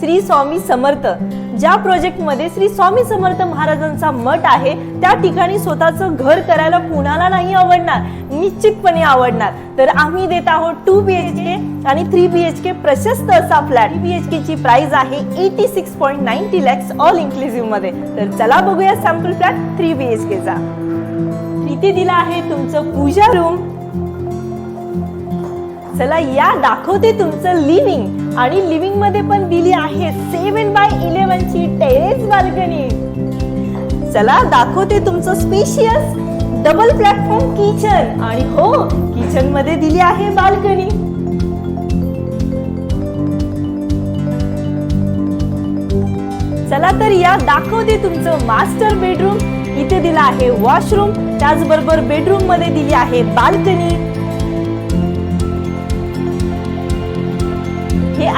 श्री स्वामी समर्थ. ज्या प्रोजेक्टमध्ये श्री स्वामी समर्थ महाराजांचा मठ आहे त्या ठिकाणी स्वतःचं घर करायला कुणाला नाही आवडणार? निश्चितपणे आवडणार. तर आम्ही देत आहोत टू बी एच के आणि थ्री बी एच के प्रशस्त असा फ्लॅट बी एच के ची प्राइस आहे eighty six point ninety lakhs all इन्क्लुझिव्हमध्ये. तर चला बघूया sample flat three B H K इथे दिला आहे तुमचं पूजा रूम चला या दाखवते तुमचं लिव्हिंग आणि लिव्हिंगमध्ये पण दिली आहे सेवन बाय इलेव्हन ची टेरेस बाल्कनी चला दाखवते तुमचं स्पेशियस डबल प्लॅटफॉर्म किचन आणि हो किचनमध्ये दिली आहे बाल्कनी चला तर या दाखवते तुमचं मास्टर बेडरूम इथे दिला आहे वॉशरूम त्याचबरोबर बेडरूममध्ये दिली आहे बाल्कनी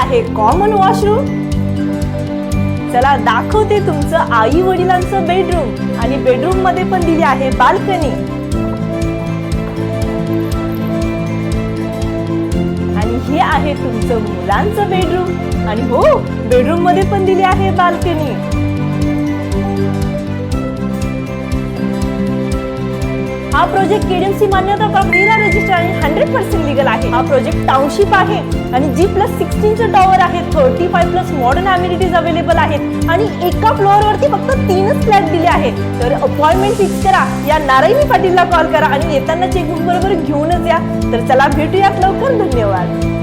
आहे कॉमन वॉशरूम चला दाखवते तुमचं आई वडिलांचं बेडरूम आणि बेडरूममध्ये पण दिली आहे बाल्कनी आणि हे आहे तुमचं मुलांचं बेडरूम आणि हो बेडरूममध्ये पण दिली आहे बाल्कनी हा प्रोजेक्ट केडीएमसी मान्यता प्राप्त रजिस्टर आणि हंड्रेड पर्सेंट लिगल आहे. हा प्रोजेक्ट टाउनशिप आहे आणि जी प्लस सिक्स्टीनचे टॉवर आहे. Thirty five plus modern amenities available आहेत. आणि एका फ्लोअरवरती फक्त तीनच फ्लॅट दिले आहेत. तर अपॉइंटमेंट फिक्स करा. या नारायणी पाटीलला कॉल करा आणि येताना चेकबुक बरोबर घेऊनच या. तर चला भेटूयात लवकर. धन्यवाद.